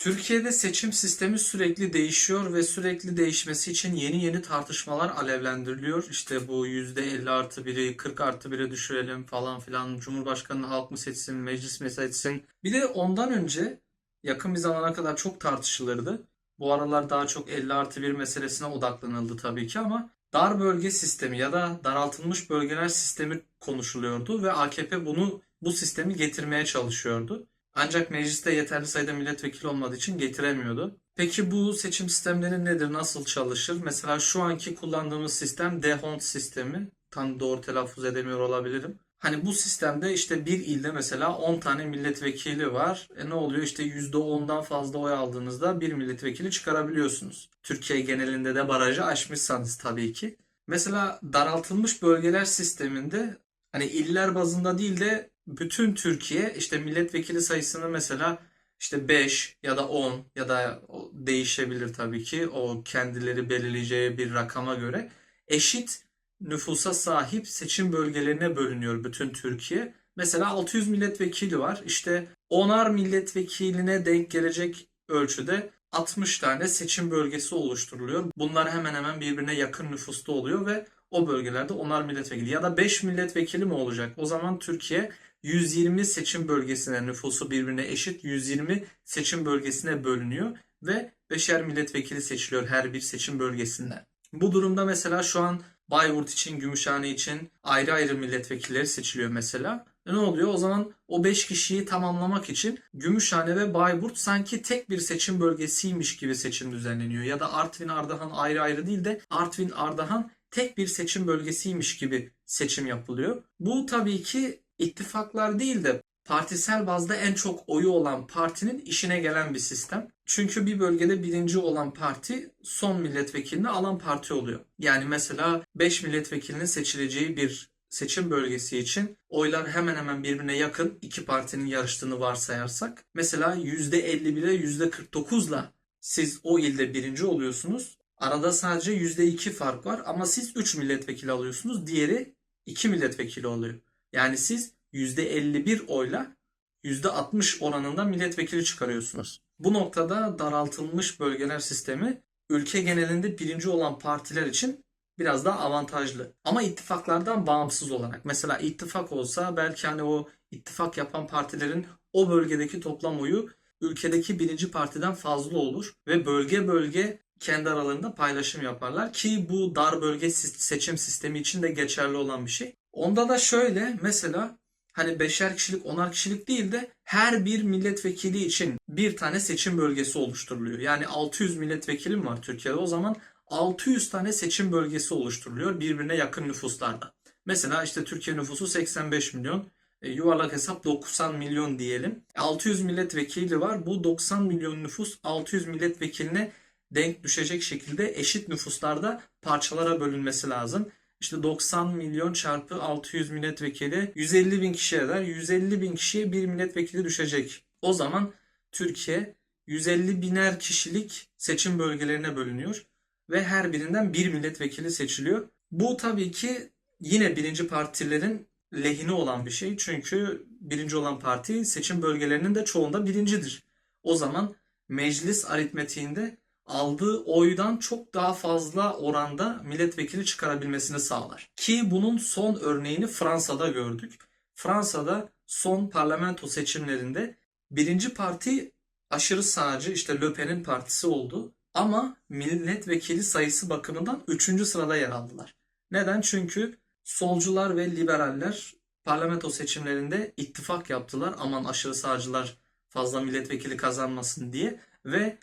Türkiye'de seçim sistemi sürekli değişiyor ve sürekli değişmesi için yeni yeni tartışmalar alevlendiriliyor. İşte bu %50 artı 1'i 40 artı 1'e düşürelim falan filan. Cumhurbaşkanını halk mı seçsin, meclis mi seçsin? Bir de ondan önce yakın bir zamana kadar çok tartışılırdı. Bu aralar daha çok 50 artı 1 meselesine odaklanıldı tabii ki ama dar bölge sistemi ya da daraltılmış bölgeler sistemi konuşuluyordu ve AKP bunu bu sistemi getirmeye çalışıyordu. Ancak mecliste yeterli sayıda milletvekili olmadığı için getiremiyordu. Peki bu seçim sistemleri nedir? Nasıl çalışır? Mesela şu anki kullandığımız sistem D'Hondt sistemi. Tam doğru telaffuz edemiyor olabilirim. Hani bu sistemde işte bir ilde mesela 10 tane milletvekili var. E ne oluyor? İşte %10'dan fazla oy aldığınızda bir milletvekili çıkarabiliyorsunuz. Türkiye genelinde de barajı aşmışsanız tabii ki. Mesela daraltılmış bölgeler sisteminde hani iller bazında değil de bütün Türkiye işte milletvekili sayısını mesela işte 5 ya da 10 ya da değişebilir tabii ki o kendileri belirleyeceği bir rakama göre eşit nüfusa sahip seçim bölgelerine bölünüyor bütün Türkiye. Mesela 600 milletvekili var. İşte 10'ar milletvekiline denk gelecek ölçüde 60 tane seçim bölgesi oluşturuluyor. Bunlar hemen hemen birbirine yakın nüfusta oluyor ve o bölgelerde 10'ar milletvekili ya da 5 milletvekili mi olacak? O zaman Türkiye 120 seçim bölgesine nüfusu birbirine eşit 120 seçim bölgesine bölünüyor ve 5'er milletvekili seçiliyor her bir seçim bölgesinden. Bu durumda mesela şu an Bayburt için, Gümüşhane için ayrı ayrı milletvekilleri seçiliyor mesela. E ne oluyor? O zaman o 5 kişiyi tamamlamak için Gümüşhane ve Bayburt sanki tek bir seçim bölgesiymiş gibi seçim düzenleniyor. Ya da Artvin Ardahan ayrı ayrı değil de Artvin Ardahan tek bir seçim bölgesiymiş gibi seçim yapılıyor. Bu tabii ki ittifaklar değil de partisel bazda en çok oyu olan partinin işine gelen bir sistem. Çünkü bir bölgede birinci olan parti son milletvekilini alan parti oluyor. Yani mesela 5 milletvekilinin seçileceği bir seçim bölgesi için oylar hemen hemen birbirine yakın iki partinin yarıştığını varsayarsak mesela %51'e %49'la siz o ilde birinci oluyorsunuz. Arada sadece %2 fark var ama siz 3 milletvekili alıyorsunuz. Diğeri 2 milletvekili oluyor. Yani siz %51 oyla %60 oranında milletvekili çıkarıyorsunuz. Bu noktada daraltılmış bölgeler sistemi ülke genelinde birinci olan partiler için biraz daha avantajlı. Ama ittifaklardan bağımsız olarak. Mesela ittifak olsa belki hani o ittifak yapan partilerin o bölgedeki toplam oyu ülkedeki birinci partiden fazla olur ve bölge bölge kendi aralarında paylaşım yaparlar ki bu dar bölge seçim sistemi için de geçerli olan bir şey. Onda da şöyle mesela hani beşer kişilik onar kişilik değil de her bir milletvekili için bir tane seçim bölgesi oluşturuluyor. Yani 600 milletvekilim var Türkiye'de o zaman 600 tane seçim bölgesi oluşturuluyor birbirine yakın nüfuslarda. Mesela işte Türkiye nüfusu 85 milyon. E, yuvarlak hesap 90 milyon diyelim. 600 milletvekili var. Bu 90 milyon nüfus 600 milletvekiline denk düşecek şekilde eşit nüfuslarda parçalara bölünmesi lazım. İşte 90 milyon çarpı 600 milletvekili 150 bin kişi eder. 150 bin kişiye bir milletvekili düşecek. O zaman Türkiye 150 biner kişilik seçim bölgelerine bölünüyor ve her birinden bir milletvekili seçiliyor. Bu tabii ki yine birinci partilerin lehine olan bir şey. Çünkü birinci olan parti seçim bölgelerinin de çoğunda birincidir. O zaman meclis aritmetiğinde aldığı oydan çok daha fazla oranda milletvekili çıkarabilmesini sağlar. Ki bunun son örneğini Fransa'da gördük. Fransa'da son parlamento seçimlerinde birinci parti aşırı sağcı işte Le Pen'in partisi oldu. Ama milletvekili sayısı bakımından 3. sırada yer aldılar. Neden? Çünkü solcular ve liberaller parlamento seçimlerinde ittifak yaptılar. Aman aşırı sağcılar fazla milletvekili kazanmasın diye ve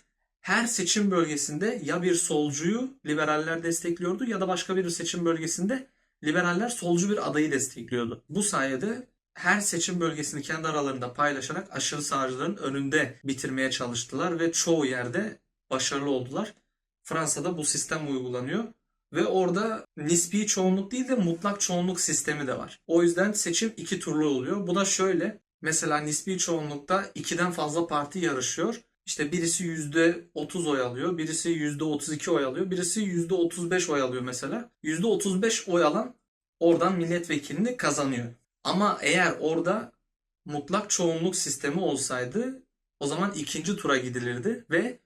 her seçim bölgesinde ya bir solcuyu liberaller destekliyordu ya da başka bir seçim bölgesinde liberaller solcu bir adayı destekliyordu. Bu sayede her seçim bölgesini kendi aralarında paylaşarak aşırı sağcıların önünde bitirmeye çalıştılar ve çoğu yerde başarılı oldular. Fransa'da bu sistem uygulanıyor ve orada nispi çoğunluk değil de mutlak çoğunluk sistemi de var. O yüzden seçim iki turlu oluyor. Bu da şöyle. Mesela nispi çoğunlukta ikiden fazla parti yarışıyor. İşte birisi %30 oy alıyor, birisi %32 oy alıyor, birisi %35 oy alıyor mesela. %35 oy alan oradan milletvekilini kazanıyor. Ama eğer orada mutlak çoğunluk sistemi olsaydı O zaman ikinci tura gidilirdi ve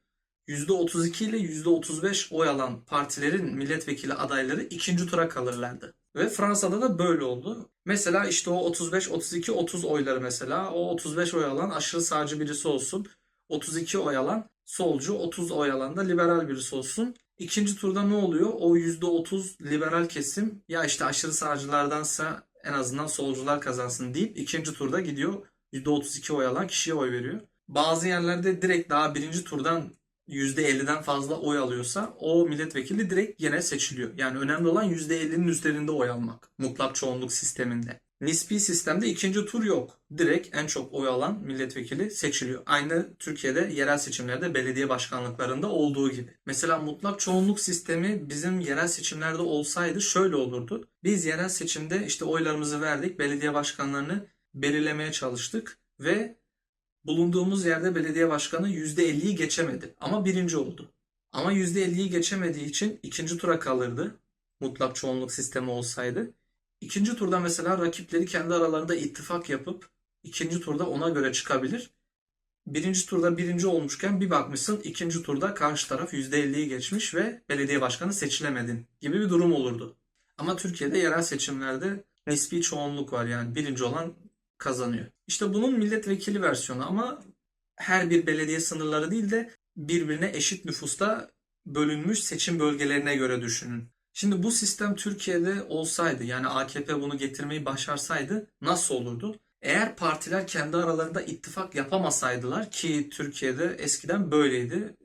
%32 ile %35 oy alan partilerin milletvekili adayları ikinci tura kalırlardı. Ve Fransa'da da böyle oldu. Mesela işte o 35, 32, 30 oyları mesela o 35 oy alan aşırı sağcı birisi olsun. 32 oy alan solcu, 30 oy alan da liberal birisi olsun. İkinci turda ne oluyor? O %30 liberal kesim ya işte aşırı sağcılardansa en azından solcular kazansın deyip ikinci turda gidiyor. %32 oy alan kişiye oy veriyor. Bazı yerlerde direkt daha birinci turdan %50'den fazla oy alıyorsa o milletvekili direkt yine seçiliyor. Yani önemli olan %50'nin üzerinde oy almak. Mutlak çoğunluk sisteminde. Nispi sistemde ikinci tur yok. Direkt en çok oy alan milletvekili seçiliyor. Aynı Türkiye'de yerel seçimlerde belediye başkanlıklarında olduğu gibi. Mesela mutlak çoğunluk sistemi bizim yerel seçimlerde olsaydı şöyle olurdu. Biz yerel seçimde işte oylarımızı verdik, belediye başkanlarını belirlemeye çalıştık ve bulunduğumuz yerde belediye başkanı %50'yi geçemedi ama birinci oldu. Ama %50'yi geçemediği için ikinci tura kalırdı. Mutlak çoğunluk sistemi olsaydı. İkinci turda mesela rakipleri kendi aralarında ittifak yapıp ikinci turda ona göre çıkabilir. Birinci turda birinci olmuşken bir bakmışsın ikinci turda karşı taraf %50'yi geçmiş ve belediye başkanı seçilemedin gibi bir durum olurdu. Ama Türkiye'de yerel seçimlerde nispi çoğunluk var yani birinci olan kazanıyor. İşte bunun milletvekili versiyonu ama her bir belediye sınırları değil de birbirine eşit nüfusta bölünmüş seçim bölgelerine göre düşünün. Şimdi bu sistem Türkiye'de olsaydı yani AKP bunu getirmeyi başarsaydı nasıl olurdu? Eğer partiler kendi aralarında ittifak yapamasaydılar ki Türkiye'de eskiden böyleydi.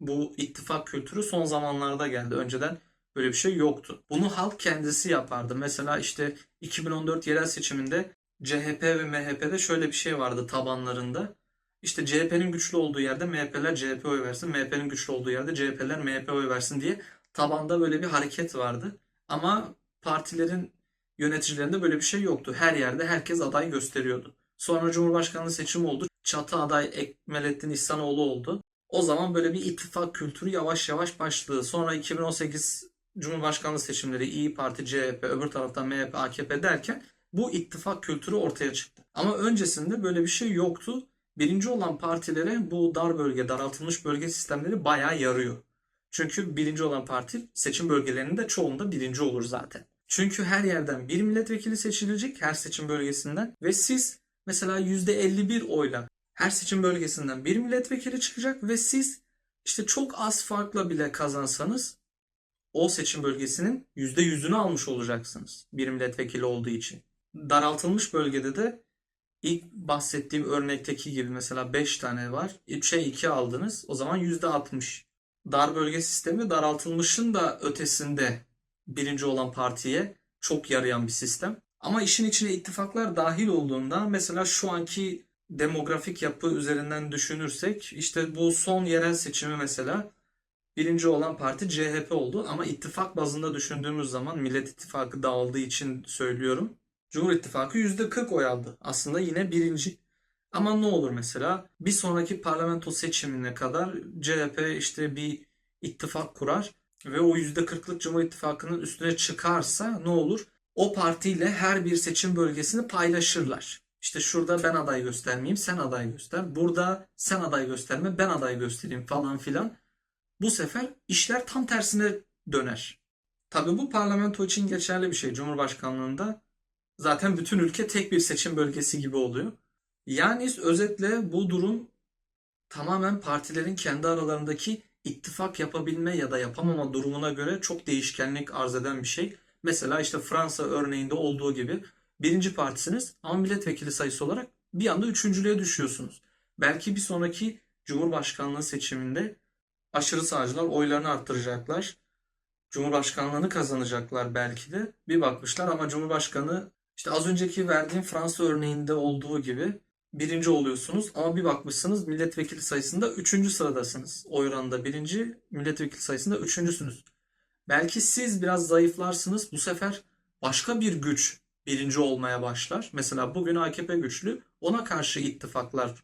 Bu ittifak kültürü son zamanlarda geldi. Önceden böyle bir şey yoktu. Bunu halk kendisi yapardı. Mesela işte 2014 yerel seçiminde CHP ve MHP'de şöyle bir şey vardı tabanlarında. İşte CHP'nin güçlü olduğu yerde MHP'ler CHP oy versin, MHP'nin güçlü olduğu yerde CHP'ler MHP oy versin diye tabanda böyle bir hareket vardı. Ama partilerin yöneticilerinde böyle bir şey yoktu. Her yerde herkes aday gösteriyordu. Sonra Cumhurbaşkanlığı seçimi oldu. Çatı aday Ekmelettin İhsanoğlu oldu. O zaman böyle bir ittifak kültürü yavaş yavaş başladı. Sonra 2018 Cumhurbaşkanlığı seçimleri İyi Parti, CHP, öbür taraftan MHP, AKP derken bu ittifak kültürü ortaya çıktı. Ama öncesinde böyle bir şey yoktu. Birinci olan partilere bu dar bölge, daraltılmış bölge sistemleri bayağı yarıyor. Çünkü birinci olan parti seçim bölgelerinde çoğunda birinci olur zaten. Çünkü her yerden bir milletvekili seçilecek her seçim bölgesinden ve siz mesela %51 oyla her seçim bölgesinden bir milletvekili çıkacak ve siz işte çok az farkla bile kazansanız o seçim bölgesinin %100'ünü almış olacaksınız bir milletvekili olduğu için. Daraltılmış bölgede de ilk bahsettiğim örnekteki gibi mesela 5 tane var. 3'e 2 aldınız. O zaman %60. Dar bölge sistemi daraltılmışın da ötesinde birinci olan partiye çok yarayan bir sistem. Ama işin içine ittifaklar dahil olduğunda mesela şu anki demografik yapı üzerinden düşünürsek işte bu son yerel seçimi mesela birinci olan parti CHP oldu ama ittifak bazında düşündüğümüz zaman Millet İttifakı dağıldığı için söylüyorum. Cumhur İttifakı %40 oy aldı. Aslında yine birinci. Ama ne olur mesela bir sonraki parlamento seçimine kadar CHP işte bir ittifak kurar ve o %40'lık Cumhur İttifakı'nın üstüne çıkarsa ne olur? O partiyle her bir seçim bölgesini paylaşırlar. İşte şurada ben aday göstermeyeyim, sen aday göster. Burada sen aday gösterme, ben aday göstereyim falan filan. Bu sefer işler tam tersine döner. Tabii bu parlamento için geçerli bir şey. Cumhurbaşkanlığında zaten bütün ülke tek bir seçim bölgesi gibi oluyor. Yani özetle bu durum tamamen partilerin kendi aralarındaki ittifak yapabilme ya da yapamama durumuna göre çok değişkenlik arz eden bir şey. Mesela işte Fransa örneğinde olduğu gibi birinci partisiniz ama milletvekili sayısı olarak bir anda üçüncülüğe düşüyorsunuz. Belki bir sonraki Cumhurbaşkanlığı seçiminde aşırı sağcılar oylarını arttıracaklar. Cumhurbaşkanlığını kazanacaklar belki de. Bir bakmışlar ama Cumhurbaşkanı işte az önceki verdiğim Fransa örneğinde olduğu gibi birinci oluyorsunuz ama bir bakmışsınız milletvekili sayısında üçüncü sıradasınız. Oy oranında birinci, milletvekili sayısında üçüncüsünüz. Belki siz biraz zayıflarsınız. Bu sefer başka bir güç birinci olmaya başlar. Mesela bugün AKP güçlü. Ona karşı ittifaklar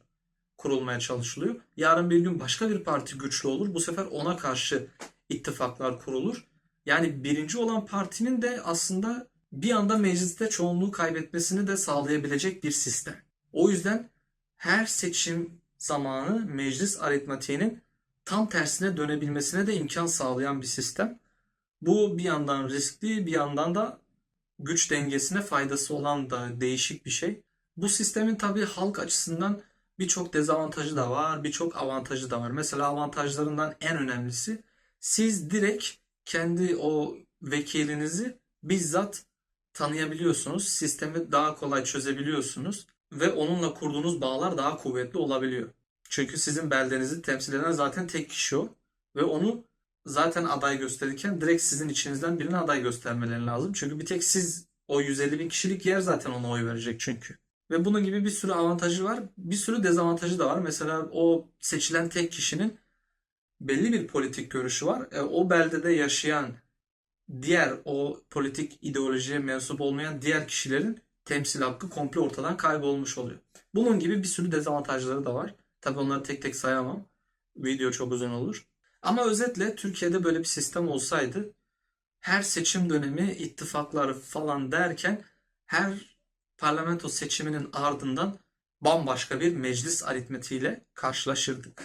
kurulmaya çalışılıyor. Yarın bir gün başka bir parti güçlü olur. Bu sefer ona karşı ittifaklar kurulur. Yani birinci olan partinin de aslında bir anda mecliste çoğunluğu kaybetmesini de sağlayabilecek bir sistem. O yüzden her seçim zamanı meclis aritmatiğinin tam tersine dönebilmesine de imkan sağlayan bir sistem. Bu bir yandan riskli, bir yandan da güç dengesine faydası olan da değişik bir şey. Bu sistemin tabii halk açısından birçok dezavantajı da var, birçok avantajı da var. Mesela avantajlarından en önemlisi siz direkt kendi o vekilinizi bizzat tanıyabiliyorsunuz. Sistemi daha kolay çözebiliyorsunuz ve onunla kurduğunuz bağlar daha kuvvetli olabiliyor. Çünkü sizin beldenizi temsil eden zaten tek kişi o ve onu zaten aday gösterirken direkt sizin içinizden birine aday göstermeleri lazım. Çünkü bir tek siz o 150 bin kişilik yer zaten ona oy verecek çünkü. Ve bunun gibi bir sürü avantajı var. Bir sürü dezavantajı da var. Mesela o seçilen tek kişinin belli bir politik görüşü var. E, o beldede yaşayan diğer o politik ideolojiye mensup olmayan diğer kişilerin temsil hakkı komple ortadan kaybolmuş oluyor. Bunun gibi bir sürü dezavantajları da var. Tabii onları tek tek sayamam. Video çok uzun olur. Ama özetle Türkiye'de böyle bir sistem olsaydı her seçim dönemi ittifaklar falan derken her parlamento seçiminin ardından bambaşka bir meclis aritmetiğiyle karşılaşırdık.